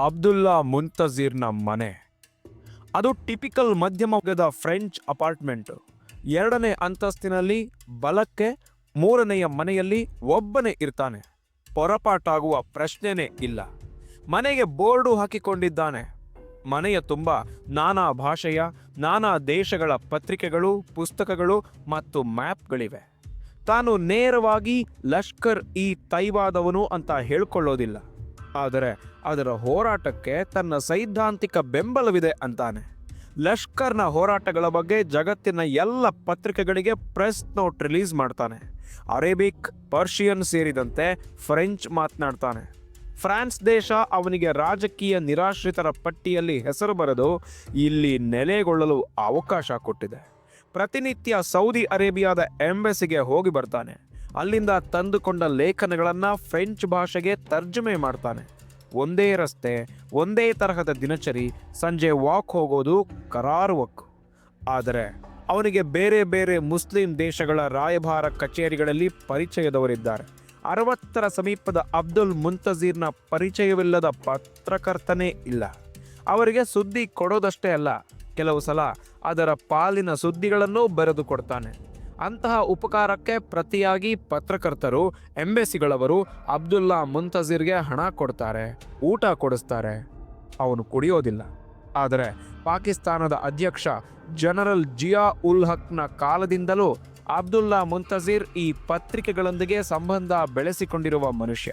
ಅಬ್ದುಲ್ಲಾ ಮುಂತಜೀರ್ನ ಮನೆ. ಅದು ಟಿಪಿಕಲ್ ಮಧ್ಯಮ ವರ್ಗದ ಫ್ರೆಂಚ್ ಅಪಾರ್ಟ್ಮೆಂಟ್. ಎರಡನೇ ಅಂತಸ್ತಿನಲ್ಲಿ ಬಲಕ್ಕೆ, ಮೂರನೆಯ ಮನೆಯಲ್ಲಿ ಒಬ್ಬನೇ ಇರ್ತಾನೆ. ಪೊರಪಾಟಾಗುವ ಪ್ರಶ್ನೆನೇ ಇಲ್ಲ. ಮನೆಗೆ ಬೋರ್ಡು ಹಾಕಿಕೊಂಡಿದ್ದಾನೆ. ಮನೆಯ ತುಂಬ ನಾನಾ ಭಾಷೆಯ, ನಾನಾ ದೇಶಗಳ ಪತ್ರಿಕೆಗಳು, ಪುಸ್ತಕಗಳು ಮತ್ತು ಮ್ಯಾಪ್ಗಳಿವೆ. ತಾನು ನೇರವಾಗಿ ಲಷ್ಕರ್ ಈ ತೈವಾದವನು ಅಂತ ಹೇಳ್ಕೊಳ್ಳೋದಿಲ್ಲ. ಆದರೆ ಅದರ ಹೋರಾಟಕ್ಕೆ ತನ್ನ ಸೈದ್ಧಾಂತಿಕ ಬೆಂಬಲವಿದೆ ಅಂತಾನೆ. ಲಷ್ಕರ್ನ ಹೋರಾಟಗಳ ಬಗ್ಗೆ ಜಗತ್ತಿನ ಎಲ್ಲ ಪತ್ರಿಕೆಗಳಿಗೆ ಪ್ರೆಸ್ ನೋಟ್ ರಿಲೀಸ್ ಮಾಡ್ತಾನೆ. ಅರೇಬಿಕ್, ಪರ್ಷಿಯನ್ ಸೇರಿದಂತೆ ಫ್ರೆಂಚ್ ಮಾತನಾಡ್ತಾನೆ. ಫ್ರಾನ್ಸ್ ದೇಶ ಅವನಿಗೆ ರಾಜಕೀಯ ನಿರಾಶ್ರಿತರ ಪಟ್ಟಿಯಲ್ಲಿ ಹೆಸರು ಬರೆದು ಇಲ್ಲಿ ನೆಲೆಗೊಳ್ಳಲು ಅವಕಾಶ ಕೊಟ್ಟಿದೆ. ಪ್ರತಿನಿತ್ಯ ಸೌದಿ ಅರೇಬಿಯಾದ ಎಂಬೆಸಿಗೆ ಹೋಗಿ ಬರ್ತಾನೆ. ಅಲ್ಲಿಂದ ತಂದುಕೊಂಡ ಲೇಖನಗಳನ್ನು ಫ್ರೆಂಚ್ ಭಾಷೆಗೆ ತರ್ಜುಮೆ ಮಾಡ್ತಾನೆ. ಒಂದೇ ರಸ್ತೆ, ಒಂದೇ ತರಹದ ದಿನಚರಿ, ಸಂಜೆ ವಾಕ್ ಹೋಗೋದು ಕರಾರುವಕ್ಕು ಆದರೆ ಅವನಿಗೆ ಬೇರೆ ಬೇರೆ ಮುಸ್ಲಿಂ ದೇಶಗಳ ರಾಯಭಾರ ಕಚೇರಿಗಳಲ್ಲಿ ಪರಿಚಯದವರಿದ್ದಾರೆ. ಅರವತ್ತರ ಸಮೀಪದ ಅಬ್ದುಲ್ ಮುಂತಜೀರ್ನ ಪರಿಚಯವಿಲ್ಲದ ಪತ್ರಕರ್ತನೇ ಇಲ್ಲ. ಅವರಿಗೆ ಸುದ್ದಿ ಕೊಡೋದಷ್ಟೇ ಅಲ್ಲ, ಕೆಲವು ಸಲ ಅದರ ಪಾಲಿನ ಸುದ್ದಿಗಳನ್ನೂ ಬರೆದು ಕೊಡ್ತಾನೆ. ಅಂತಹ ಉಪಕಾರಕ್ಕೆ ಪ್ರತಿಯಾಗಿ ಪತ್ರಕರ್ತರು, ಎಂಬೆಸಿಗಳವರು ಅಬ್ದುಲ್ಲಾ ಮುಂತಜೀರ್ಗೆ ಹಣ ಕೊಡ್ತಾರೆ, ಊಟ ಕೊಡಿಸ್ತಾರೆ. ಅವನು ಕುಡಿಯೋದಿಲ್ಲ. ಆದರೆ ಪಾಕಿಸ್ತಾನದ ಅಧ್ಯಕ್ಷ ಜನರಲ್ ಜಿಯಾ ಉಲ್ ಹಕ್ನ ಕಾಲದಿಂದಲೂ ಅಬ್ದುಲ್ಲಾ ಮುಂತಜೀರ್ ಈ ಪತ್ರಿಕೆಗಳೊಂದಿಗೆ ಸಂಬಂಧ ಬೆಳೆಸಿಕೊಂಡಿರುವ ಮನುಷ್ಯ.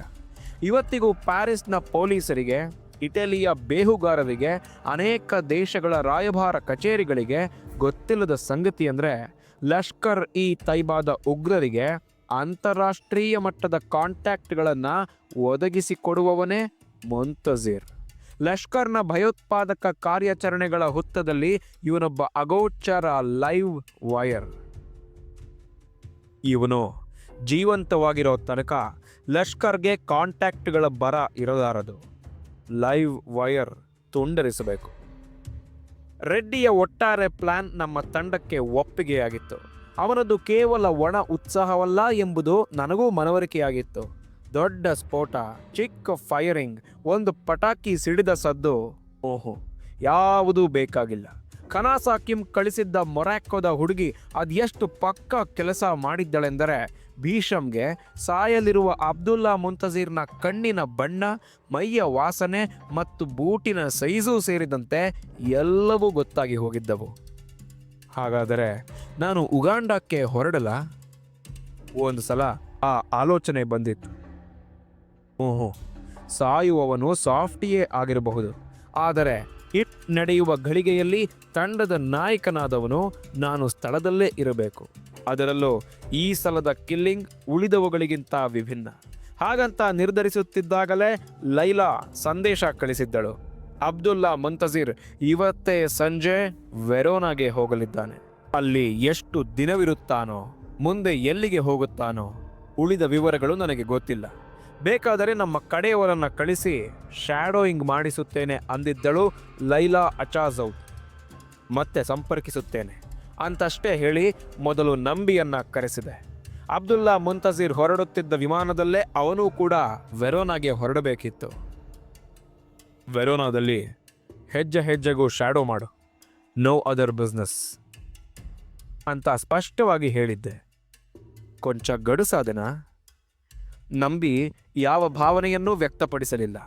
ಇವತ್ತಿಗೂ ಪ್ಯಾರಿಸ್ನ ಪೊಲೀಸರಿಗೆ, ಇಟಲಿಯ ಬೇಹುಗಾರರಿಗೆ, ಅನೇಕ ದೇಶಗಳ ರಾಯಭಾರ ಕಚೇರಿಗಳಿಗೆ ಗೊತ್ತಿಲ್ಲದ ಸಂಗತಿ ಅಂದರೆ ಲಷ್ಕರ್ ಇ ತೈಬಾದ ಉಗ್ರರಿಗೆ ಅಂತಾರಾಷ್ಟ್ರೀಯ ಮಟ್ಟದ ಕಾಂಟ್ಯಾಕ್ಟ್ಗಳನ್ನು ಒದಗಿಸಿಕೊಡುವವನೇ ಮೊಂತಜೀರ್. ಲಷ್ಕರ್ನ ಭಯೋತ್ಪಾದಕ ಕಾರ್ಯಾಚರಣೆಗಳ ಹುತ್ತದಲ್ಲಿ ಇವನೊಬ್ಬ ಅಗೋಚರ ಲೈವ್ ವಯರ್ ಇವನು ಜೀವಂತವಾಗಿರೋ ತನಕ ಲಷ್ಕರ್ಗೆ ಕಾಂಟ್ಯಾಕ್ಟ್ಗಳ ಬರ ಇರಲಾರದು. ಲೈವ್ ವಯರ್ ತುಂಡರಿಸಬೇಕು. ರೆಡ್ಡಿಯ ಒಟ್ಟಾರೆ ಪ್ಲಾನ್ ನಮ್ಮ ತಂಡಕ್ಕೆ ಒಪ್ಪಿಗೆಯಾಗಿತ್ತು. ಅವನದು ಕೇವಲ ಒಣ ಉತ್ಸಾಹವಲ್ಲ ಎಂಬುದು ನನಗೂ ಮನವರಿಕೆಯಾಗಿತ್ತು. ದೊಡ್ಡ ಸ್ಫೋಟ, ಚಿಕ್ಕ ಫೈರಿಂಗ್, ಒಂದು ಪಟಾಕಿ ಸಿಡಿದ ಸದ್ದು. ಓಹೋ, ಯಾವುದೂ ಬೇಕಾಗಿಲ್ಲ. ಖನಾಸ್ ಕಿಮ್ ಕಳಿಸಿದ್ದ ಮೊರಾಕೋದ ಹುಡುಗಿ ಅದೆಷ್ಟು ಪಕ್ಕ ಕೆಲಸ ಮಾಡಿದ್ದಳೆಂದರೆ ಭೀಷಮ್ಗೆ ಸಾಯಲಿರುವ ಅಬ್ದುಲ್ಲಾ ಮುಂತಜೀರ್ನ ಕಣ್ಣಿನ ಬಣ್ಣ, ಮೈಯ ವಾಸನೆ ಮತ್ತು ಬೂಟಿನ ಸೈಜು ಸೇರಿದಂತೆ ಎಲ್ಲವೂ ಗೊತ್ತಾಗಿ ಹೋಗಿದ್ದವು. ಹಾಗಾದರೆ ನಾನು ಉಗಾಂಡಕ್ಕೆ ಹೊರಡಲ? ಒಂದು ಸಲ ಆ ಆಲೋಚನೆ ಬಂದಿತ್ತು. ಓಹೋ, ಸಾಯುವವನು ಸಾಫ್ಟಿಯೇ ಆಗಿರಬಹುದು. ಆದರೆ ಹಿಟ್ ನಡೆಯುವ ಘಳಿಗೆಯಲ್ಲಿ ತಂಡದ ನಾಯಕನಾದವನು ನಾನು ಸ್ಥಳದಲ್ಲೇ ಇರಬೇಕು. ಅದರಲ್ಲೂ ಈ ಸಲದ ಕಿಲ್ಲಿಂಗ್ ಉಳಿದವುಗಳಿಗಿಂತ ವಿಭಿನ್ನ. ಹಾಗಂತ ನಿರ್ಧರಿಸುತ್ತಿದ್ದಾಗಲೇ ಲೈಲಾ ಸಂದೇಶ ಕಳಿಸಿದ್ದಳು. ಅಬ್ದುಲ್ಲಾ ಮುಂತಜೀರ್ ಇವತ್ತೇ ಸಂಜೆ ವೆರೋನಾಗೆ ಹೋಗಲಿದ್ದಾನೆ. ಅಲ್ಲಿ ಎಷ್ಟು ದಿನವಿರುತ್ತಾನೋ, ಮುಂದೆ ಎಲ್ಲಿಗೆ ಹೋಗುತ್ತಾನೋ ಉಳಿದ ವಿವರಗಳು ನನಗೆ ಗೊತ್ತಿಲ್ಲ. ಬೇಕಾದರೆ ನಮ್ಮ ಕಡೆಯವರನ್ನು ಕಳಿಸಿ ಶ್ಯಾಡೋಯಿಂಗ್ ಮಾಡಿಸುತ್ತೇನೆ ಅಂದಿದ್ದಳು ಲೈಲಾ ಅಚಾಜೌದ್ ಮತ್ತೆ ಸಂಪರ್ಕಿಸುತ್ತೇನೆ. ಅಂತಷ್ಟೇ ಹೇಳಿ ಮೊದಲು ನಂಬಿಯನ್ನು ಕರೆಸಿದೆ. ಅಬ್ದುಲ್ಲಾ ಮುಂತಜೀರ್ ಹೊರಡುತ್ತಿದ್ದ ವಿಮಾನದಲ್ಲೇ ಅವನೂ ಕೂಡ ವೆರೋನಾಗೆ ಹೊರಡಬೇಕಿತ್ತು. ವೆರೋನಾದಲ್ಲಿ ಹೆಜ್ಜೆ ಹೆಜ್ಜೆಗೂ ಶ್ಯಾಡೋ ಮಾಡು. ನೋ ಅದರ್ ಬಿಸ್ನೆಸ್ ಅಂತ ಸ್ಪಷ್ಟವಾಗಿ ಹೇಳಿದ್ದೆ. ಕೊಂಚ ಗಡುಸಾದೆನಾ? ನಂಬಿ ಯಾವ ಭಾವನೆಯನ್ನೂ ವ್ಯಕ್ತಪಡಿಸಲಿಲ್ಲ.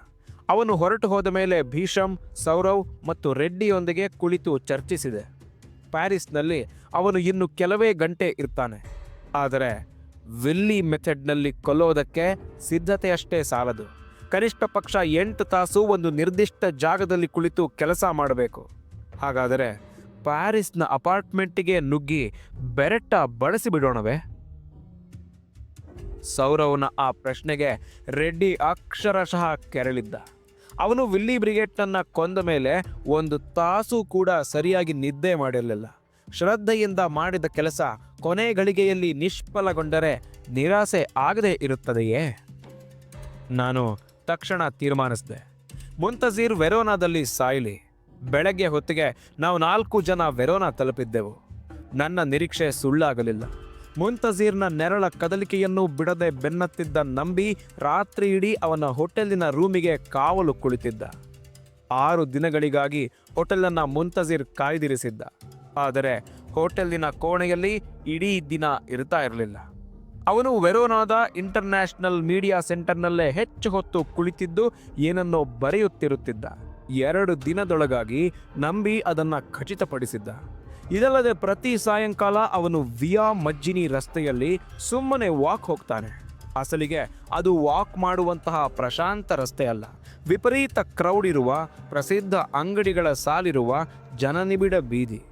ಅವನು ಹೊರಟು ಹೋದ ಮೇಲೆ ಭೀಷಮ್ ಸೌರವ್ ಮತ್ತು ರೆಡ್ಡಿಯೊಂದಿಗೆ ಕುಳಿತು ಚರ್ಚಿಸಿದೆ. ಪ್ಯಾರಿಸ್ನಲ್ಲಿ ಅವನು ಇನ್ನು ಕೆಲವೇ ಗಂಟೆ ಇರ್ತಾನೆ. ಆದರೆ ವಿಲ್ಲಿ ಮೆಥಡ್ನಲ್ಲಿ ಕೊಲ್ಲೋದಕ್ಕೆ ಸಿದ್ಧತೆಯಷ್ಟೇ ಸಾಲದು. ಕನಿಷ್ಠ ಪಕ್ಷ ಎಂಟು ತಾಸು ಒಂದು ನಿರ್ದಿಷ್ಟ ಜಾಗದಲ್ಲಿ ಕುಳಿತು ಕೆಲಸ ಮಾಡಬೇಕು. ಹಾಗಾದರೆ ಪ್ಯಾರಿಸ್ನ ಅಪಾರ್ಟ್ಮೆಂಟಿಗೆ ನುಗ್ಗಿ ಬೆರೆಟ್ಟ ಬಳಸಿ ಬಿಡೋಣವೇ ಸೌರವ್ನ ಆ ಪ್ರಶ್ನೆಗೆ ರೆಡ್ಡಿ ಅಕ್ಷರಶಃ ಕೆರಳಿದ್ದ. ಅವನು ವಿಲ್ಲಿ ಬ್ರಿಗೇಟ್ನನ್ನ ಕೊಂದ ಮೇಲೆ ಒಂದು ತಾಸು ಕೂಡ ಸರಿಯಾಗಿ ನಿದ್ದೆ ಮಾಡಿರಲಿಲ್ಲ. ಶ್ರದ್ಧೆಯಿಂದ ಮಾಡಿದ ಕೆಲಸ ಕೊನೆ ಗಳಿಗೆಯಲ್ಲಿ ನಿಷ್ಫಲಗೊಂಡರೆ ನಿರಾಸೆ ಆಗದೇ ಇರುತ್ತದೆಯೇ? ನಾನು ತಕ್ಷಣ ತೀರ್ಮಾನಿಸಿದೆ. ಮುಂತಜೀರ್ ವೆರೋನಾದಲ್ಲಿ ಸಾಯಲಿ. ಬೆಳಗ್ಗೆ ಹೊತ್ತಿಗೆ ನಾವು ನಾಲ್ಕು ಜನ ವೆರೋನಾ ತಲುಪಿದ್ದೆವು. ನನ್ನ ನಿರೀಕ್ಷೆ ಸುಳ್ಳಾಗಲಿಲ್ಲ. ಮುಂತಜೀರ್ನ ನೆರಳ ಕದಲಿಕೆಯನ್ನು ಬಿಡದೆ ಬೆನ್ನತ್ತಿದ್ದ ನಂಬಿ ರಾತ್ರಿ ಇಡೀ ಅವನ ಹೋಟೆಲಿನ ರೂಮಿಗೆ ಕಾವಲು ಕುಳಿತಿದ್ದ. ಆರು ದಿನಗಳಿಗಾಗಿ ಹೋಟೆಲನ್ನು ಮುಂತಜೀರ್ ಕಾಯ್ದಿರಿಸಿದ್ದ. ಆದರೆ ಹೋಟೆಲಿನ ಕೋಣೆಯಲ್ಲಿ ಇಡೀ ದಿನ ಇರ್ತಾ ಇರಲಿಲ್ಲ. ಅವನು ವೆರೋನಾದ ಇಂಟರ್ನ್ಯಾಷನಲ್ ಮೀಡಿಯಾ ಸೆಂಟರ್ನಲ್ಲೇ ಹೆಚ್ಚು ಹೊತ್ತು ಕುಳಿತಿದ್ದು ಏನನ್ನೋ ಬರೆಯುತ್ತಿರುತ್ತಿದ್ದ. ಎರಡು ದಿನದೊಳಗಾಗಿ ನಂಬಿ ಅದನ್ನು ಖಚಿತಪಡಿಸಿದ್ದ. ಇದಲ್ಲದೆ ಪ್ರತಿ ಸಾಯಂಕಾಲ ಅವನು ವಿಯಾ ಮಜ್ಜಿನಿ ರಸ್ತೆಯಲ್ಲಿ ಸುಮ್ಮನೆ ವಾಕ್ ಹೋಗ್ತಾನೆ. ಅಸಲಿಗೆ ಅದು ವಾಕ್ ಮಾಡುವಂತಹ ಪ್ರಶಾಂತ ರಸ್ತೆ ಅಲ್ಲ. ವಿಪರೀತ ಕ್ರೌಡ್ ಇರುವ, ಪ್ರಸಿದ್ಧ ಅಂಗಡಿಗಳ ಸಾಲಿರುವ ಜನನಿಬಿಡ ಬೀದಿ.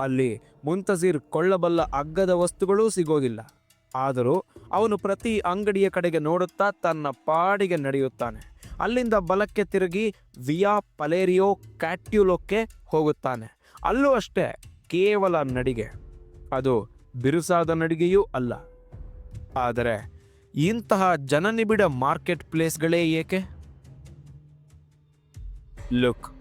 ಅಲ್ಲಿ ಮುಂತಜೀರ್ ಕೊಳ್ಳಬಲ್ಲ ಅಗ್ಗದ ವಸ್ತುಗಳೂ ಸಿಗೋದಿಲ್ಲ. ಆದರೂ ಅವನು ಪ್ರತಿ ಅಂಗಡಿಯ ಕಡೆಗೆ ನೋಡುತ್ತಾ ತನ್ನ ಪಾಡಿಗೆ ನಡೆಯುತ್ತಾನೆ. ಅಲ್ಲಿಂದ ಬಲಕ್ಕೆ ತಿರುಗಿ ವಿಯಾ ಪಲೇರಿಯೋ ಕ್ಯಾಟ್ಯುಲೋಕ್ಕೆ ಹೋಗುತ್ತಾನೆ. ಅಲ್ಲೂ ಅಷ್ಟೇ. ಕೇವಲ ನಡಿಗೆ. ಅದು ಬಿರುಸಾದ ನಡಿಗೆಯೂ ಅಲ್ಲ. ಆದರೆ ಇಂತಹ ಜನನಿಬಿಡ ಮಾರ್ಕೆಟ್ ಪ್ಲೇಸ್ಗಳೇ ಏಕೆ? ಲುಕ್,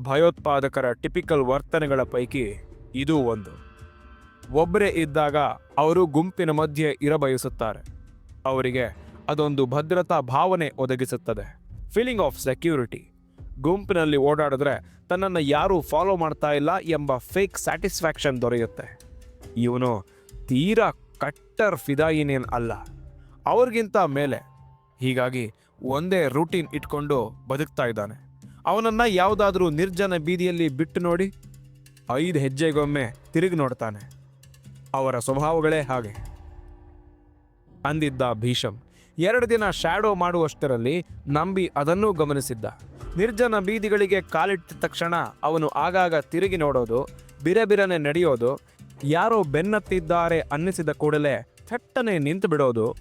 ಭಯೋತ್ಪಾದಕರ ಟಿಪಿಕಲ್ ವರ್ತನೆಗಳ ಪೈಕಿ ಇದು ಒಂದು. ಒಬ್ಬರೇ ಇದ್ದಾಗ ಅವರು ಗುಂಪಿನ ಮಧ್ಯೆ ಇರಬಯಸುತ್ತಾರೆ. ಅವರಿಗೆ ಅದೊಂದು ಭದ್ರತಾ ಭಾವನೆ ಒದಗಿಸುತ್ತದೆ. ಫೀಲಿಂಗ್ ಆಫ್ ಸೆಕ್ಯೂರಿಟಿ ಗುಂಪಿನಲ್ಲಿ ಓಡಾಡಿದ್ರೆ ತನ್ನನ್ನು ಯಾರೂ ಫಾಲೋ ಮಾಡ್ತಾ ಇಲ್ಲ ಎಂಬ ಫೇಕ್ ಸ್ಯಾಟಿಸ್ಫ್ಯಾಕ್ಷನ್ ದೊರೆಯುತ್ತೆ. ಇವನು ತೀರಾ ಕಟ್ಟರ್ ಫಿದಾಯಿನೇನ್ ಅಲ್ಲ. ಅವ್ರಿಗಿಂತ ಮೇಲೆ ಹೀಗಾಗಿ ಒಂದೇ ರೂಟೀನ್ ಇಟ್ಕೊಂಡು ಬದುಕ್ತಾ ಇದ್ದಾನೆ. ಅವನನ್ನು ಯಾವುದಾದ್ರೂ ನಿರ್ಜನ ಬೀದಿಯಲ್ಲಿ ಬಿಟ್ಟು ನೋಡಿ ಐದು ಹೆಜ್ಜೆಗೊಮ್ಮೆ ತಿರುಗಿ ನೋಡ್ತಾನೆ. ಅವರ ಸ್ವಭಾವಗಳೇ ಹಾಗೆ. ಅಂದಿದ್ದ ಭೀಷಮ್ ಎರಡು ದಿನ ಶ್ಯಾಡೋ ಮಾಡುವಷ್ಟರಲ್ಲಿ ನಂಬಿ ಅದನ್ನೂ ಗಮನಿಸಿದ್ದ. ನಿರ್ಜನ ಬೀದಿಗಳಿಗೆ ಕಾಲಿಟ್ಟ ತಕ್ಷಣ ಅವನು ಆಗಾಗ ತಿರುಗಿ ನೋಡೋದು, ಬಿರಬಿರನೆ ನಡೆಯೋದು, ಯಾರೋ ಬೆನ್ನತ್ತಿದ್ದಾರೆ ಅನ್ನಿಸಿದ ಕೂಡಲೇ ಥಟ್ಟನೆ ನಿಂತು ಬಿಡೋದು.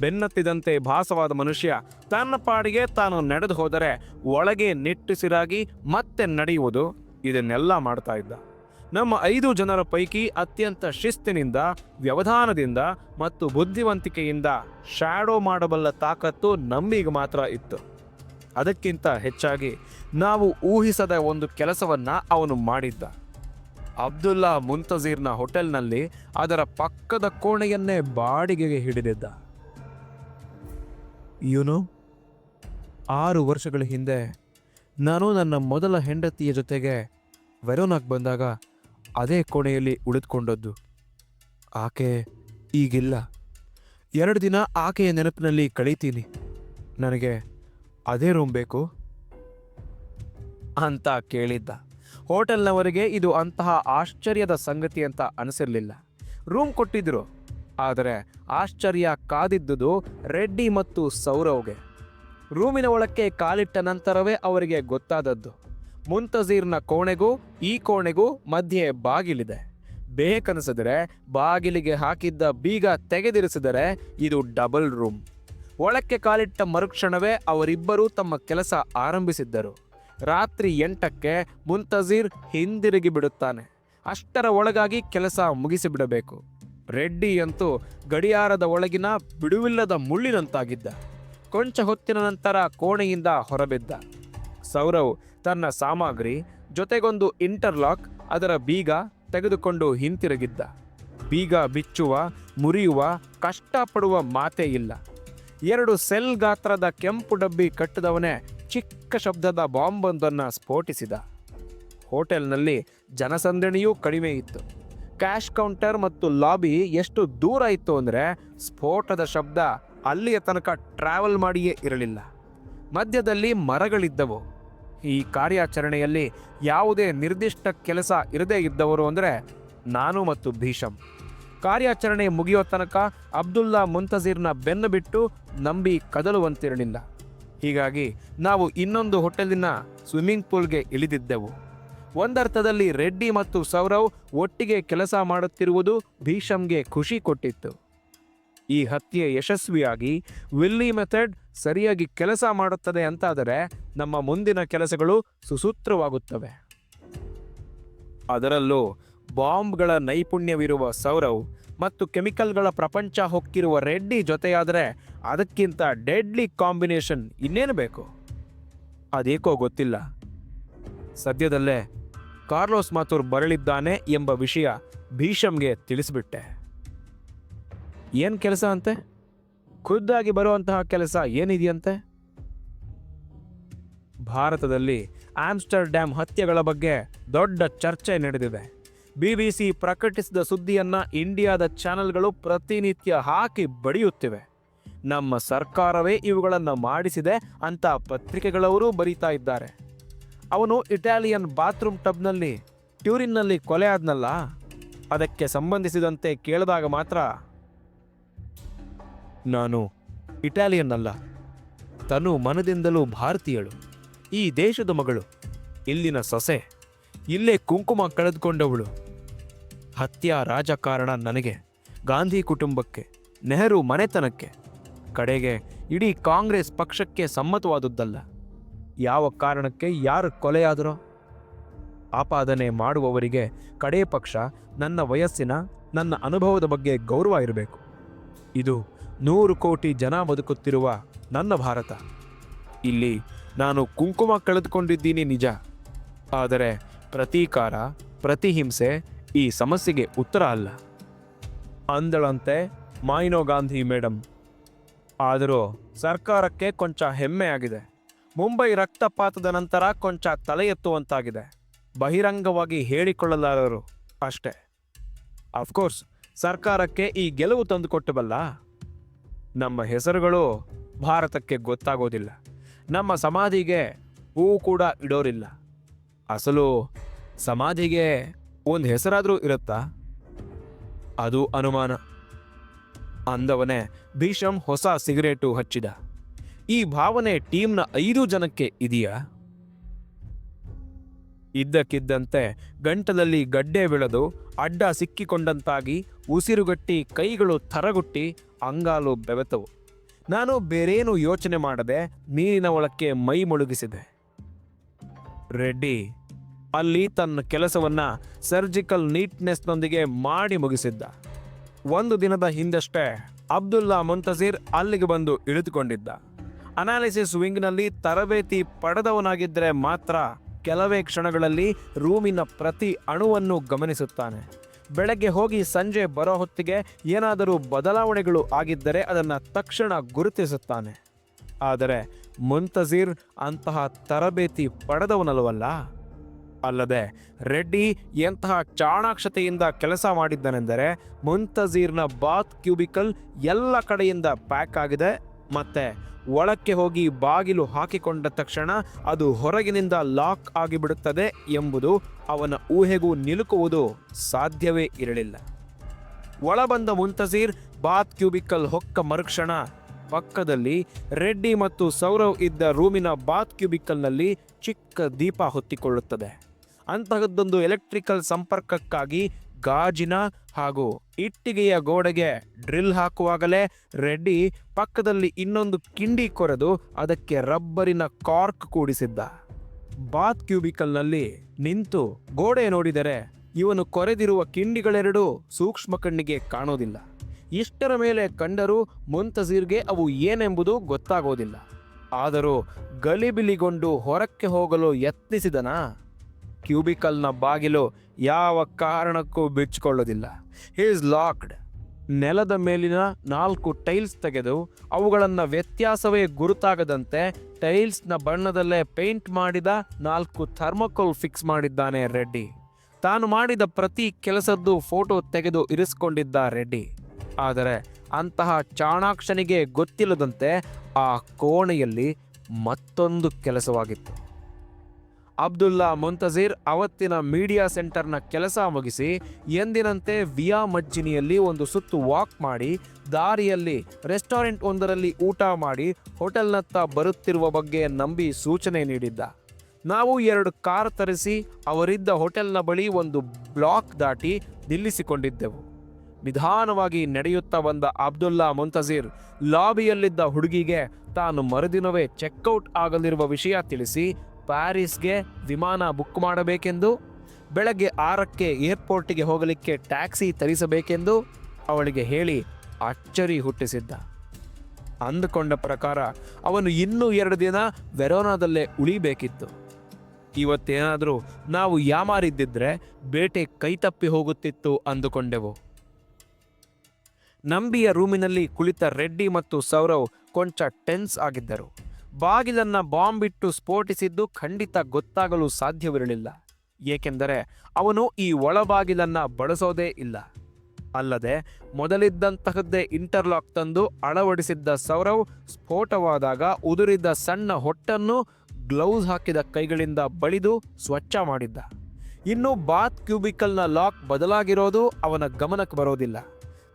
ಬೆನ್ನತ್ತಿದಂತೆ ಭಾಸವಾದ ಮನುಷ್ಯ ತನ್ನ ಪಾಡಿಗೆ ತಾನು ನಡೆದು ಹೋದರೆ ಒಳಗೆ ನಿಟ್ಟುಸಿರಾಗಿ ಮತ್ತೆ ನಡೆಯುವುದು ಇದನ್ನೆಲ್ಲ ಮಾಡ್ತಾ ಇದ್ದ. ನಮ್ಮ ಐದು ಜನರ ಪೈಕಿ ಅತ್ಯಂತ ಶಿಸ್ತಿನಿಂದ, ವ್ಯವಧಾನದಿಂದ ಮತ್ತು ಬುದ್ಧಿವಂತಿಕೆಯಿಂದ ಶ್ಯಾಡೋ ಮಾಡಬಲ್ಲ ತಾಕತ್ತು ನಂಬಿಗೆ ಮಾತ್ರ ಇತ್ತು. ಅದಕ್ಕಿಂತ ಹೆಚ್ಚಾಗಿ ನಾವು ಊಹಿಸದ ಒಂದು ಕೆಲಸವನ್ನು ಅವನು ಮಾಡಿದ್ದ. ಅಬ್ದುಲ್ಲಾ ಮುಂತಜೀರ್ನ ಹೋಟೆಲ್ನಲ್ಲಿ ಅದರ ಪಕ್ಕದ ಕೋಣೆಯನ್ನೇ ಬಾಡಿಗೆಗೆ ಹಿಡಿದಿದ್ದ. ಇವನು ಆರು ವರ್ಷಗಳ ಹಿಂದೆ ನಾನು ನನ್ನ ಮೊದಲ ಹೆಂಡತಿಯ ಜೊತೆಗೆ ವೆರೋನಾಗೆ ಬಂದಾಗ ಅದೇ ಕೋಣೆಯಲ್ಲಿ ಉಳಿದುಕೊಂಡದ್ದು. ಆಕೆ ಈಗಿಲ್ಲ. ಎರಡು ದಿನ ಆಕೆಯ ನೆನಪಿನಲ್ಲಿ ಕಳೀತೀನಿ. ನನಗೆ ಅದೇ ರೂಮ್ ಬೇಕು? ಅಂತ ಕೇಳಿದ್ದ. ಹೋಟೆಲ್ನವರಿಗೆ ಇದು ಅಂತಹ ಆಶ್ಚರ್ಯದ ಸಂಗತಿ ಅಂತ ಅನಿಸಿರಲಿಲ್ಲ. ರೂಮ್ ಕೊಟ್ಟಿದ್ರು, ಆದರೆ ಆಶ್ಚರ್ಯ ಕಾದಿದ್ದುದು ರೆಡ್ಡಿ ಮತ್ತು ಸೌರವ್ಗೆ. ರೂಮಿನ ಒಳಕ್ಕೆ ಕಾಲಿಟ್ಟ ನಂತರವೇ ಅವರಿಗೆ ಗೊತ್ತಾದದ್ದು. ಮುಂತಜೀರ್ನ ಕೋಣೆಗೂ, ಈ ಕೋಣೆಗೂ ಮಧ್ಯೆ ಬಾಗಿಲಿದೆ. ಬೇಕನಿಸಿದರೆ ಬಾಗಿಲಿಗೆ ಹಾಕಿದ್ದ ಬೀಗ ತೆಗೆದಿರಿಸಿದರೆ ಇದು ಡಬಲ್ ರೂಮ್ ಒಳಕ್ಕೆ ಕಾಲಿಟ್ಟ ಮರುಕ್ಷಣವೇ ಅವರಿಬ್ಬರೂ ತಮ್ಮ ಕೆಲಸ ಆರಂಭಿಸಿದ್ದರು. ರಾತ್ರಿ ಎಂಟಕ್ಕೆ ಮುಂತಜೀರ್ ಹಿಂದಿರುಗಿ ಬಿಡುತ್ತಾನೆ. ಅಷ್ಟರ ಒಳಗಾಗಿ ಕೆಲಸ ಮುಗಿಸಿಬಿಡಬೇಕು. ರೆಡ್ಡಿ ಅಂತೂ ಗಡಿಯಾರದ ಒಳಗಿನ ಬಿಡುವಿಲ್ಲದ ಮುಳ್ಳಿನಂತಾಗಿದ್ದ. ಕೊಂಚ ಹೊತ್ತಿನ ನಂತರ ಕೋಣೆಯಿಂದ ಹೊರಬಿದ್ದ. ಸೌರವ್ ತನ್ನ ಸಾಮಗ್ರಿ, ಜೊತೆಗೊಂದು ಇಂಟರ್ಲಾಕ್, ಅದರ ಬೀಗ ತೆಗೆದುಕೊಂಡು ಹಿಂತಿರುಗಿದ್ದ. ಬೀಗ ಬಿಚ್ಚುವ, ಮುರಿಯುವ, ಕಷ್ಟಪಡುವ ಮಾತೇ ಇಲ್ಲ. ಎರಡು ಸೆಲ್ ಗಾತ್ರದ ಕೆಂಪು ಡಬ್ಬಿ ಕಟ್ಟಿದವನೇ ಚಿಕ್ಕ ಶಬ್ದದ ಬಾಂಬೊಂದನ್ನು ಸ್ಫೋಟಿಸಿದ. ಹೋಟೆಲ್ನಲ್ಲಿ ಜನಸಂದಣಿಯೂ ಕಡಿಮೆ ಇತ್ತು. ಕ್ಯಾಶ್ ಕೌಂಟರ್ ಮತ್ತು ಲಾಬಿ ಎಷ್ಟು ದೂರ ಇತ್ತು ಅಂದರೆ ಸ್ಫೋಟದ ಶಬ್ದ ಅಲ್ಲಿಯ ತನಕ ಟ್ರಾವೆಲ್ ಮಾಡಿಯೇ ಇರಲಿಲ್ಲ. ಮಧ್ಯದಲ್ಲಿ ಮರಗಳಿದ್ದವು. ಈ ಕಾರ್ಯಾಚರಣೆಯಲ್ಲಿ ಯಾವುದೇ ನಿರ್ದಿಷ್ಟ ಕೆಲಸ ಇರದೇ ಇದ್ದವರು ಅಂದರೆ ನಾನು ಮತ್ತು ಭೀಷಮ್. ಕಾರ್ಯಾಚರಣೆ ಮುಗಿಯೋ ತನಕ ಅಬ್ದುಲ್ಲಾ ಮುಂತಜೀರ್ನ ಬೆನ್ನು ಬಿಟ್ಟು ನಂಬಿ ಕದಲುವಂತಿರಲಿಲ್ಲ. ಹೀಗಾಗಿ ನಾವು ಇನ್ನೊಂದು ಹೋಟೆಲಿನ ಸ್ವಿಮ್ಮಿಂಗ್ ಪೂಲ್ಗೆ ಇಳಿದಿದ್ದೆವು. ಒಂದರ್ಥದಲ್ಲಿ ರೆಡ್ಡಿ ಮತ್ತು ಸೌರವ್ ಒಟ್ಟಿಗೆ ಕೆಲಸ ಮಾಡುತ್ತಿರುವುದು ಭೀಷಮ್ಗೆ ಖುಷಿ ಕೊಟ್ಟಿತ್ತು. ಈ ಹತ್ಯೆ ಯಶಸ್ವಿಯಾಗಿ ವಿಲ್ಲಿ ಮೆಥಡ್ ಸರಿಯಾಗಿ ಕೆಲಸ ಮಾಡುತ್ತದೆ ಅಂತಾದರೆ ನಮ್ಮ ಮುಂದಿನ ಕೆಲಸಗಳು ಸುಸೂತ್ರವಾಗುತ್ತವೆ. ಅದರಲ್ಲೂ ಬಾಂಬ್ಗಳ ನೈಪುಣ್ಯವಿರುವ ಸೌರವ್ ಮತ್ತು ಕೆಮಿಕಲ್ಗಳ ಪ್ರಪಂಚ ಹೊಕ್ಕಿರುವ ರೆಡ್ಡಿ ಜೊತೆಯಾದರೆ ಅದಕ್ಕಿಂತ ಡೆಡ್ಲಿ ಕಾಂಬಿನೇಷನ್ ಇನ್ನೇನು ಬೇಕು? ಅದೇಕೋ ಗೊತ್ತಿಲ್ಲ. ಸದ್ಯದಲ್ಲೇ ಕಾರ್ಲೋಸ್ ಮಾಥುರ್ ಬರಲಿದ್ದಾನೆ ಎಂಬ ವಿಷಯ ಭೀಷಮ್ಗೆ ತಿಳಿಸಿಬಿಟ್ಟೆ. ಏನು ಕೆಲಸ ಅಂತೆ? ಖುದ್ದಾಗಿ ಬರುವಂತಹ ಕೆಲಸ ಏನಿದೆಯಂತೆ? ಭಾರತದಲ್ಲಿ ಆಮ್ಸ್ಟರ್ಡ್ಯಾಮ್ ಹತ್ಯೆಗಳ ಬಗ್ಗೆ ದೊಡ್ಡ ಚರ್ಚೆ ನಡೆದಿದೆ. ಬಿಬಿಸಿ ಪ್ರಕಟಿಸಿದ ಸುದ್ದಿಯನ್ನ ಇಂಡಿಯಾದ ಚಾನೆಲ್ಗಳು ಪ್ರತಿನಿತ್ಯ ಹಾಕಿ ಬಡಿಯುತ್ತಿವೆ. ನಮ್ಮ ಸರ್ಕಾರವೇ ಇವುಗಳನ್ನು ಮಾಡಿಸಿದೆ ಅಂತ ಪತ್ರಿಕೆಗಳವರು ಬರೀತಾ ಇದ್ದಾರೆ. ಅವನು ಇಟಾಲಿಯನ್ ಬಾತ್ರೂಮ್ ಟಬ್ನಲ್ಲಿ, ಟ್ಯೂರಿನ್ನಲ್ಲಿ ಕೊಲೆ ಆದ್ನಲ್ಲ? ಅದಕ್ಕೆ ಸಂಬಂಧಿಸಿದಂತೆ ಕೇಳಿದಾಗ ಮಾತ್ರ. ನಾನು ಇಟಾಲಿಯನ್ ಅಲ್ಲ. ತನು ಮನದಿಂದಲೂ ಭಾರತೀಯಳು. ಈ ದೇಶದ ಮಗಳು, ಇಲ್ಲಿನ ಸೊಸೆ, ಇಲ್ಲೇ ಕುಂಕುಮ ಕಳೆದುಕೊಂಡವಳು. ಹತ್ಯಾ ರಾಜಕಾರಣ ನನಗೆ, ಗಾಂಧಿ ಕುಟುಂಬಕ್ಕೆ, ನೆಹರು ಮನೆತನಕ್ಕೆ, ಕಡೆಗೆ ಇಡೀ ಕಾಂಗ್ರೆಸ್ ಪಕ್ಷಕ್ಕೆ ಸಮ್ಮತವಾದುದಲ್ಲ ಯಾವ ಕಾರಣಕ್ಕೆ ಯಾರು ಕೊಲೆಯಾದರೋ? ಆಪಾದನೆ ಮಾಡುವವರಿಗೆ ಕಡೇ ಪಕ್ಷ ನನ್ನ ವಯಸ್ಸಿನ, ನನ್ನ ಅನುಭವದ ಬಗ್ಗೆ ಗೌರವ ಇರಬೇಕು. ಇದು ನೂರು ಕೋಟಿ ಜನ ಬದುಕುತ್ತಿರುವ ನನ್ನ ಭಾರತ. ಇಲ್ಲಿ ನಾನು ಕುಂಕುಮ ಕಳೆದುಕೊಂಡಿದ್ದೀನಿ ನಿಜ. ಆದರೆ ಪ್ರತೀಕಾರ, ಪ್ರತಿಹಿಂಸೆ ಈ ಸಮಸ್ಯೆಗೆ ಉತ್ತರ ಅಲ್ಲ. ಅಂದಳಂತೆ, ಮಾಯಿನೋ ಗಾಂಧಿ ಮೇಡಮ್ ಆದರೂ ಸರ್ಕಾರಕ್ಕೆ ಕೊಂಚ ಹೆಮ್ಮೆ ಆಗಿದೆ ಮುಂಬೈ ರಕ್ತಪಾತದ ನಂತರ ಕೊಂಚ ತಲೆ ಎತ್ತುವಂತಾಗಿದೆ ಬಹಿರಂಗವಾಗಿ ಹೇಳಿಕೊಳ್ಳಲಾರರು ಅಷ್ಟೇ. ಅಫ್ಕೋರ್ಸ್ ಸರ್ಕಾರಕ್ಕೆ ಈ ಗೆಲುವು ತಂದುಕೊಟ್ಟಬಲ್ಲ ನಮ್ಮ ಹೆಸರುಗಳು ಭಾರತಕ್ಕೆ ಗೊತ್ತಾಗೋದಿಲ್ಲ. ನಮ್ಮ ಸಮಾಧಿಗೆ ಹೂವು ಕೂಡ ಇಡೋರಿಲ್ಲ. ಅಸಲು ಸಮಾಧಿಗೆ ಒಂದು ಹೆಸರಾದರೂ ಇರುತ್ತಾ? ಅದು ಅನುಮಾನ. ಅಂದವನೇ ಭೀಷಂ ಹೊಸ ಸಿಗರೇಟು ಹಚ್ಚಿದ. ಈ ಭಾವನೆ ಟೀಮ್ನ ಐದು ಜನಕ್ಕೆ ಇದೆಯಾ? ಇದ್ದಕ್ಕಿದ್ದಂತೆ ಗಂಟಲಲ್ಲಿ ಗಡ್ಡೆ ಬೆಳೆದು ಅಡ್ಡ ಸಿಕ್ಕಿಕೊಂಡಂತಾಗಿ ಉಸಿರುಗಟ್ಟಿ ಕೈಗಳು ಥರಗುಟ್ಟಿ ಅಂಗಾಲು ಬೆವೆತವು. ನಾನು ಬೇರೇನು ಯೋಚನೆ ಮಾಡದೆ ನೀರಿನ ಒಳಕ್ಕೆ ಮೈ ಮುಳುಗಿಸಿದೆ. ರೆಡ್ಡಿ ಅಲ್ಲಿ ತನ್ನ ಕೆಲಸವನ್ನ ಸರ್ಜಿಕಲ್ ನೀಟ್ನೆಸ್ನೊಂದಿಗೆ ಮಾಡಿ ಮುಗಿಸಿದ್ದ. ಒಂದು ದಿನದ ಹಿಂದಷ್ಟೇ ಅಬ್ದುಲ್ಲಾ ಮುಂತಜೀರ್ ಅಲ್ಲಿಗೆ ಬಂದು ಇಳಿದುಕೊಂಡಿದ್ದ. ಅನಾಲಿಸಿಸ್ ವಿಂಗ್ನಲ್ಲಿ ತರಬೇತಿ ಪಡೆದವನಾಗಿದ್ದರೆ ಮಾತ್ರ ಕೆಲವೇ ಕ್ಷಣಗಳಲ್ಲಿ ರೂಮಿನ ಪ್ರತಿ ಅಣುವನ್ನು ಗಮನಿಸುತ್ತಾನೆ. ಬೆಳಗ್ಗೆ ಹೋಗಿ ಸಂಜೆ ಬರೋ ಹೊತ್ತಿಗೆ ಏನಾದರೂ ಬದಲಾವಣೆಗಳು ಆಗಿದ್ದರೆ ಅದನ್ನು ತಕ್ಷಣ ಗುರುತಿಸುತ್ತಾನೆ. ಆದರೆ ಮುಂತಜೀರ್ ಅಂತಹ ತರಬೇತಿ ಪಡೆದವನಲ್ವಲ್ಲ? ಅಲ್ಲದೆ ರೆಡ್ಡಿ ಎಂತಹ ಚಾಣಾಕ್ಷತೆಯಿಂದ ಕೆಲಸ ಮಾಡಿದ್ದನೆಂದರೆ ಮುಂತಜೀರ್ನ ಬಾತ್ ಕ್ಯೂಬಿಕಲ್ ಎಲ್ಲ ಕಡೆಯಿಂದ ಪ್ಯಾಕ್ ಆಗಿದೆ. ಮತ್ತೆ ಒಳಕ್ಕೆ ಹೋಗಿ ಬಾಗಿಲು ಹಾಕಿಕೊಂಡ ತಕ್ಷಣ ಅದು ಹೊರಗಿನಿಂದ ಲಾಕ್ ಆಗಿಬಿಡುತ್ತದೆ ಎಂಬುದು ಅವನ ಊಹೆಗೂ ನಿಲುಕುವುದು ಸಾಧ್ಯವೇ ಇರಲಿಲ್ಲ. ಒಳ ಬಂದ ಮುಂತಜೀರ್ ಬಾತ್ ಕ್ಯೂಬಿಕಲ್ ಹೊಕ್ಕ ಮರುಕ್ಷಣ. ಪಕ್ಕದಲ್ಲಿ ರೆಡ್ಡಿ ಮತ್ತು ಸೌರವ್ ಇದ್ದ ರೂಮಿನ ಬಾತ್ ಕ್ಯೂಬಿಕಲ್ನಲ್ಲಿ ಚಿಕ್ಕ ದೀಪ ಹೊತ್ತಿಕೊಳ್ಳುತ್ತದೆ. ಅಂತಹದ್ದೊಂದು ಎಲೆಕ್ಟ್ರಿಕಲ್ ಸಂಪರ್ಕಕ್ಕಾಗಿ ಗಾಜಿನ ಹಾಗೂ ಇಟ್ಟಿಗೆಯ ಗೋಡೆಗೆ ಡ್ರಿಲ್ ಹಾಕುವಾಗಲೇ ರೆಡ್ಡಿ ಪಕ್ಕದಲ್ಲಿ ಇನ್ನೊಂದು ಕಿಂಡಿ ಕೊರೆದು ಅದಕ್ಕೆ ರಬ್ಬರಿನ ಕಾರ್ಕ್ ಕೂಡಿಸಿದ್ದ. ಬಾತ್ ಕ್ಯೂಬಿಕಲ್ನಲ್ಲಿ ನಿಂತು ಗೋಡೆ ನೋಡಿದರೆ ಇವನು ಕೊರೆದಿರುವ ಕಿಂಡಿಗಳೆರಡೂ ಸೂಕ್ಷ್ಮ ಕಣ್ಣಿಗೆ ಕಾಣೋದಿಲ್ಲ. ಇಷ್ಟರ ಮೇಲೆ ಕಂಡರೂ ಮುಂತಜೀರ್ಗೆ ಅವು ಏನೆಂಬುದು ಗೊತ್ತಾಗೋದಿಲ್ಲ. ಆದರೂ ಗಲಿಬಿಲಿಗೊಂಡು ಹೊರಕ್ಕೆ ಹೋಗಲು ಯತ್ನಿಸಿದನಾ? ಕ್ಯೂಬಿಕಲ್ನ ಬಾಗಿಲು ಯಾವ ಕಾರಣಕ್ಕೂ ಬಿಚ್ಚಿಕೊಳ್ಳೋದಿಲ್ಲ. ಈಸ್ ಲಾಕ್ಡ್ ನೆಲದ ಮೇಲಿನ ನಾಲ್ಕು ಟೈಲ್ಸ್ ತೆಗೆದು ಅವುಗಳನ್ನು ವ್ಯತ್ಯಾಸವೇ ಗುರುತಾಗದಂತೆ ಟೈಲ್ಸ್ನ ಬಣ್ಣದಲ್ಲೇ ಪೇಂಟ್ ಮಾಡಿದ ನಾಲ್ಕು ಥರ್ಮಕೋಲ್ ಫಿಕ್ಸ್ ಮಾಡಿದ್ದಾನೆ ರೆಡ್ಡಿ. ತಾನು ಮಾಡಿದ ಪ್ರತಿ ಕೆಲಸದ್ದು ಫೋಟೋ ತೆಗೆದು ಇರಿಸಿಕೊಂಡಿದ್ದ ರೆಡ್ಡಿ. ಆದರೆ ಅಂತಹ ಚಾಣಾಕ್ಷನಿಗೆ ಗೊತ್ತಿಲ್ಲದಂತೆ ಆ ಕೋಣೆಯಲ್ಲಿ ಮತ್ತೊಂದು ಕೆಲಸವಾಗಿತ್ತು. ಅಬ್ದುಲ್ಲಾ ಮುಂತಜೀರ್ ಅವತ್ತಿನ ಮೀಡಿಯಾ ಸೆಂಟರ್ನ ಕೆಲಸ ಮುಗಿಸಿ ಎಂದಿನಂತೆ ವಿಯಾ ಮಜ್ಜಿನಿಯಲ್ಲಿ ಒಂದು ಸುತ್ತು ವಾಕ್ ಮಾಡಿ, ದಾರಿಯಲ್ಲಿ ರೆಸ್ಟೋರೆಂಟ್ ಒಂದರಲ್ಲಿ ಊಟ ಮಾಡಿ, ಹೋಟೆಲ್ನತ್ತ ಬರುತ್ತಿರುವ ಬಗ್ಗೆ ನಂಬಿ ಸೂಚನೆ ನೀಡಿದ್ದ. ನಾವು ಎರಡು ಕಾರ್ ತರಿಸಿ ಅವರಿದ್ದ ಹೋಟೆಲ್ನ ಬಳಿ ಒಂದು ಬ್ಲಾಕ್ ದಾಟಿ ನಿಲ್ಲಿಸಿಕೊಂಡಿದ್ದೆವು. ನಿಧಾನವಾಗಿ ನಡೆಯುತ್ತಾ ಬಂದ ಅಬ್ದುಲ್ಲಾ ಮುಂತಜೀರ್ ಲಾಬಿಯಲ್ಲಿದ್ದ ಹುಡುಗಿಗೆ ತಾನು ಮರುದಿನವೇ ಚೆಕ್ಔಟ್ ಆಗಲಿರುವ ವಿಷಯ ತಿಳಿಸಿ ಪ್ಯಾರಿಸ್ಗೆ ವಿಮಾನ ಬುಕ್ ಮಾಡಬೇಕೆಂದು, ಬೆಳಗ್ಗೆ ಆರಕ್ಕೆ ಏರ್ಪೋರ್ಟಿಗೆ ಹೋಗಲಿಕ್ಕೆ ಟ್ಯಾಕ್ಸಿ ತರಿಸಬೇಕೆಂದು ಅವಳಿಗೆ ಹೇಳಿ ಅಚ್ಚರಿ ಹುಟ್ಟಿಸಿದ್ದ. ಅಂದುಕೊಂಡ ಪ್ರಕಾರ ಅವನು ಇನ್ನೂ ಎರಡು ದಿನ ವೆರೋನಾದಲ್ಲೇ ಉಳಿಬೇಕಿತ್ತು. ಇವತ್ತೇನಾದರೂ ನಾವು ಯಾಮಾರಿದ್ದಿದ್ರೆ ಬೇಟೆ ಕೈತಪ್ಪಿ ಹೋಗುತ್ತಿತ್ತು ಅಂದುಕೊಂಡೆವು. ನಂಬಿಯ ರೂಮಿನಲ್ಲಿ ಕುಳಿತ ರೆಡ್ಡಿ ಮತ್ತು ಸೌರವ್ ಕೊಂಚ ಟೆನ್ಸ್ ಆಗಿದ್ದರು. ಬಾಗಿಲನ್ನ ಬಾಂಬ್ ಇಟ್ಟು ಸ್ಫೋಟಿಸಿದ್ದು ಖಂಡಿತ ಗೊತ್ತಾಗಲು ಸಾಧ್ಯವಿರಲಿಲ್ಲ. ಏಕೆಂದರೆ ಅವನು ಈ ಒಳಬಾಗಿಲನ್ನ ಬಳಸೋದೇ ಇಲ್ಲ. ಅಲ್ಲದೆ ಮೊದಲಿದ್ದಂತಹದ್ದೇ ಇಂಟರ್ಲಾಕ್ ತಂದು ಅಳವಡಿಸಿದ್ದ ಸೌರವ್ ಸ್ಫೋಟವಾದಾಗ ಉದುರಿದ ಸಣ್ಣ ಹೊಟ್ಟನ್ನು ಗ್ಲೌಸ್ ಹಾಕಿದ ಕೈಗಳಿಂದ ಬಳಿದು ಸ್ವಚ್ಛ ಮಾಡಿದ್ದ. ಇನ್ನು ಬಾತ್ ಕ್ಯೂಬಿಕಲ್ನ ಲಾಕ್ ಬದಲಾಗಿರೋದು ಅವನ ಗಮನಕ್ಕೆ ಬರೋದಿಲ್ಲ.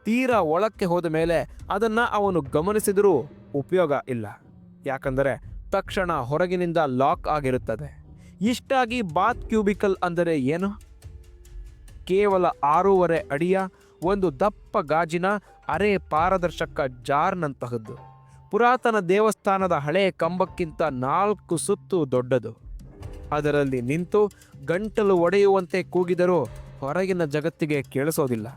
ತೀರಾ ಒಳಕ್ಕೆ ಹೋದ ಮೇಲೆ ಅದನ್ನು ಅವನು ಗಮನಿಸಿದರೂ ಉಪಯೋಗ ಇಲ್ಲ. ಯಾಕಂದರೆ ತಕ್ಷಣ ಹೊರಗಿನಿಂದ ಲಾಕ್ ಆಗಿರುತ್ತದೆ. ಇಷ್ಟಾಗಿ ಬಾತ್ ಕ್ಯೂಬಿಕಲ್ ಅಂದರೆ ಏನು? ಕೇವಲ ಆರೂವರೆ ಅಡಿಯ ಒಂದು ದಪ್ಪ ಗಾಜಿನ ಅರೆ ಪಾರದರ್ಶಕ ಜಾರ್ನಂತಹದ್ದು. ಪುರಾತನ ದೇವಸ್ಥಾನದ ಹಳೆಯ ಕಂಬಕ್ಕಿಂತ ನಾಲ್ಕು ಸುತ್ತು ದೊಡ್ಡದು. ಅದರಲ್ಲಿ ನಿಂತು ಗಂಟಲು ಒಡೆಯುವಂತೆ ಕೂಗಿದರೂ ಹೊರಗಿನ ಜಗತ್ತಿಗೆ ಕೇಳಿಸೋದಿಲ್ಲ.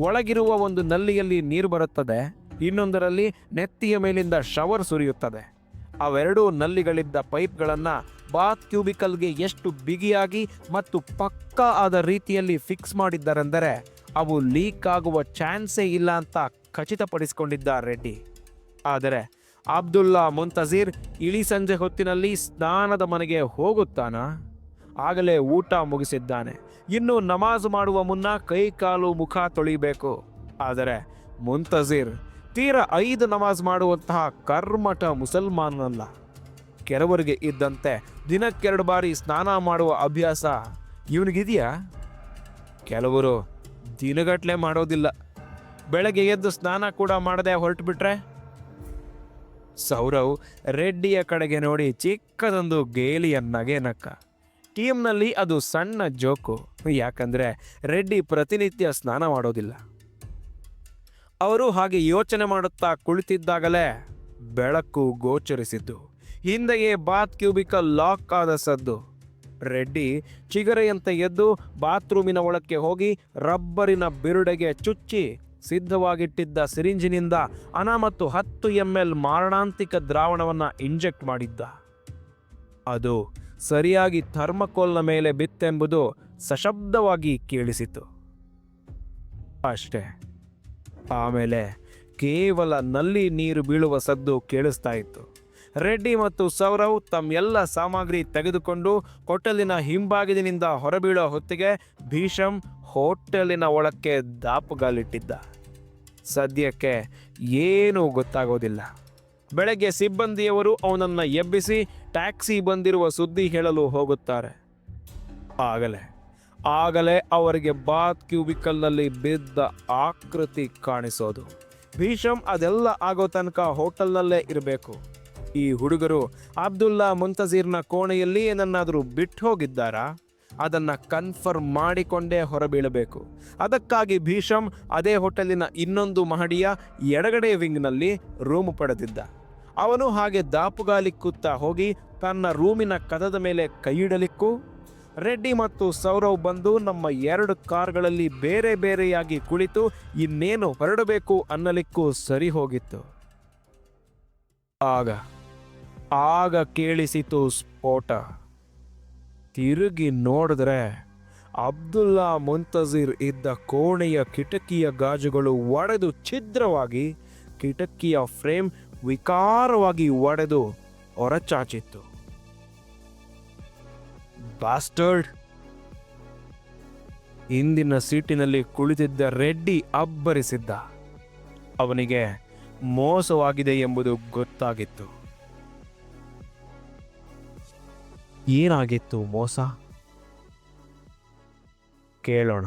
ಒಳಗಿರುವ ಒಂದು ನಲ್ಲಿಯಲ್ಲಿ ನೀರು ಬರುತ್ತದೆ, ಇನ್ನೊಂದರಲ್ಲಿ ನೆತ್ತಿಯ ಮೇಲಿಂದ ಶವರ್ ಸುರಿಯುತ್ತದೆ. ಅವೆರಡೂ ನಲ್ಲಿಗಳಿದ್ದ ಪೈಪ್ಗಳನ್ನು ಬಾತ್ ಕ್ಯೂಬಿಕಲ್ಗೆ ಎಷ್ಟು ಬಿಗಿಯಾಗಿ ಮತ್ತು ಪಕ್ಕಾ ಆದ ರೀತಿಯಲ್ಲಿ ಫಿಕ್ಸ್ ಮಾಡಿದ್ದಾರೆಂದರೆ ಅವು ಲೀಕ್ ಆಗುವ ಚಾನ್ಸೇ ಇಲ್ಲ ಅಂತ ಖಚಿತಪಡಿಸಿಕೊಂಡಿದ್ದ ರೆಡ್ಡಿ. ಆದರೆ ಅಬ್ದುಲ್ಲಾ ಮುಂತಜೀರ್ ಇಳಿ ಸಂಜೆ ಹೊತ್ತಿನಲ್ಲಿ ಸ್ನಾನದ ಮನೆಗೆ ಹೋಗುತ್ತಾನ? ಆಗಲೇ ಊಟ ಮುಗಿಸಿದ್ದಾನೆ. ಇನ್ನು ನಮಾಜ್ ಮಾಡುವ ಮುನ್ನ ಕೈ ಕಾಲು ಮುಖ ತೊಳಿಬೇಕು. ಆದರೆ ಮುಂತಜೀರ್ ತೀರ ಐದು ನಮಾಜ್ ಮಾಡುವಂತಹ ಕರ್ಮಠ ಮುಸಲ್ಮಾನನಲ್ಲ. ಕೆಲವರಿಗೆ ಇದ್ದಂತೆ ದಿನಕ್ಕೆರಡು ಬಾರಿ ಸ್ನಾನ ಮಾಡುವ ಅಭ್ಯಾಸ ಇವನಿಗಿದೆಯಾ? ಕೆಲವರು ದಿನಗಟ್ಟಲೆ ಮಾಡೋದಿಲ್ಲ. ಬೆಳಗ್ಗೆ ಎದ್ದು ಸ್ನಾನ ಕೂಡ ಮಾಡದೆ ಹೊರಟುಬಿಟ್ರೆ? ಸೌರವ್ ರೆಡ್ಡಿಯ ಕಡೆಗೆ ನೋಡಿ ಚಿಕ್ಕದೊಂದು ಗೇಲಿಯ ನಗೆ ನಕ್ಕ ಟೀಮ್ನಲ್ಲಿ ಅದು ಸಣ್ಣ ಜೋಕು. ಯಾಕಂದ್ರೆ ರೆಡ್ಡಿ ಪ್ರತಿನಿತ್ಯ ಸ್ನಾನ ಮಾಡೋದಿಲ್ಲ. ಅವರು ಹಾಗೆ ಯೋಚನೆ ಮಾಡುತ್ತಾ ಕುಳಿತಿದ್ದಾಗಲೇ ಬೆಳಕು ಗೋಚರಿಸಿತು. ಹಿಂದೆಯೇ ಬಾತ್ ಕ್ಯೂಬಿಕಲ್ ಲಾಕ್ ಆದ ಸದ್ದು. ರೆಡ್ಡಿ ಚಿಗರೆಯಂತೆ ಎದ್ದು ಬಾತ್ರೂಮಿನ ಒಳಕ್ಕೆ ಹೋಗಿ ರಬ್ಬರಿನ ಬಿರುಡೆಗೆ ಚುಚ್ಚಿ ಸಿದ್ಧವಾಗಿಟ್ಟಿದ್ದ ಸಿರಿಂಜಿನಿಂದ ಅನ ಮತ್ತು ಹತ್ತು ಎಂ ಎಲ್ ಮಾರಣಾಂತಿಕ ದ್ರಾವಣವನ್ನು ಇಂಜೆಕ್ಟ್ ಮಾಡಿದ್ದ. ಅದು ಸರಿಯಾಗಿ ಥರ್ಮಕೋಲ್ನ ಮೇಲೆ ಬಿತ್ತೆಂಬುದು ಸಶಬ್ದವಾಗಿ ಕೇಳಿಸಿತು. ಅಷ್ಟೇ. ಆಮೇಲೆ ಕೇವಲ ನಲ್ಲಿ ನೀರು ಬೀಳುವ ಸದ್ದು ಕೇಳಿಸ್ತಾ ಇತ್ತು. ರೆಡ್ಡಿ ಮತ್ತು ಸೌರವ್ ತಮ್ಮ ಎಲ್ಲ ಸಾಮಗ್ರಿ ತೆಗೆದುಕೊಂಡು ಹೋಟೆಲಿನ ಹಿಂಭಾಗದಿನಿಂದ ಹೊರಬೀಳೋ ಹೊತ್ತಿಗೆ ಭೀಷಮ್ ಹೋಟೆಲಿನ ಒಳಕ್ಕೆ ದಾಪುಗಾಲಿಟ್ಟಿದ್ದ. ಸದ್ಯಕ್ಕೆ ಏನೂ ಗೊತ್ತಾಗೋದಿಲ್ಲ. ಬೆಳಗ್ಗೆ ಸಿಬ್ಬಂದಿಯವರು ಅವನನ್ನು ಎಬ್ಬಿಸಿ, ಟ್ಯಾಕ್ಸಿ ಬಂದಿರುವ ಸುದ್ದಿ ಹೇಳಲು ಹೋಗುತ್ತಾರೆ. ಆಗಲೇ. ಆಗಲೇ ಅವರಿಗೆ ಬಾತ್ ಕ್ಯೂಬಿಕಲ್ನಲ್ಲಿ ಬಿದ್ದ ಆಕೃತಿ ಕಾಣಿಸೋದು. ಭೀಷಮ್ ಅದೆಲ್ಲ ಆಗೋ ತನಕ ಹೋಟೆಲ್ನಲ್ಲೇ ಇರಬೇಕು. ಈ ಹುಡುಗರು ಅಬ್ದುಲ್ಲಾ ಮುಂತಜೀರ್ನ ಕೋಣೆಯಲ್ಲಿ ಏನನ್ನಾದರೂ ಬಿಟ್ಟು ಹೋಗಿದ್ದಾರಾ? ಅದನ್ನ ಕನ್ಫರ್ಮ್ ಮಾಡಿಕೊಂಡೇ ಹೊರಬೀಳಬೇಕು. ಅದಕ್ಕಾಗಿ ಭೀಷಮ್ ಅದೇ ಹೋಟೆಲಿನ ಇನ್ನೊಂದು ಮಹಡಿಯ ಎಡಗಡೆ ವಿಂಗ್ನಲ್ಲಿ ರೂಮ್ ಪಡೆದಿದ್ದ. ಅವನು ಹಾಗೆ ದಾಪುಗಾಲಿಕ್ಕುತ್ತಾ ಹೋಗಿ ತನ್ನ ರೂಮಿನ ಕದದ ಮೇಲೆ ಕೈಯಿಡಲಿಕ್ಕೂ ರೆಡ್ಡಿ ಮತ್ತು ಸೌರವ್ ಬಂದು ನಮ್ಮ ಎರಡು ಕಾರ್ಗಳಲ್ಲಿ ಬೇರೆ ಬೇರೆಯಾಗಿ ಕುಳಿತು ಇನ್ನೇನು ಹೊರಡಬೇಕು ಅನ್ನಲಿಕ್ಕೂ ಸರಿ ಹೋಗಿತ್ತು. ಆಗ ಆಗ ಕೇಳಿಸಿತು ಸ್ಫೋಟ. ತಿರುಗಿ ನೋಡಿದ್ರೆ ಅಬ್ದುಲ್ಲಾ ಮುಂತಜೀರ್ ಇದ್ದ ಕೋಣೆಯ ಕಿಟಕಿಯ ಗಾಜುಗಳು ಒಡೆದು ಛಿದ್ರವಾಗಿ ಕಿಟಕಿಯ ಫ್ರೇಮ್ ವಿಕಾರವಾಗಿ ಒಡೆದು ಹೊರಚಾಚಿತ್ತು. ಬಾಸ್ಟರ್ಡ್. ಹಿಂದಿನ ಸೀಟಿನಲ್ಲಿ ಕುಳಿತಿದ್ದ ರೆಡ್ಡಿ ಅಬ್ಬರಿಸಿದ್ದ. ಅವನಿಗೆ ಮೋಸವಾಗಿದೆ ಎಂಬುದು ಗೊತ್ತಾಗಿತ್ತು. ಏನಾಗಿತ್ತು ಮೋಸ? ಕೇಳೋಣ.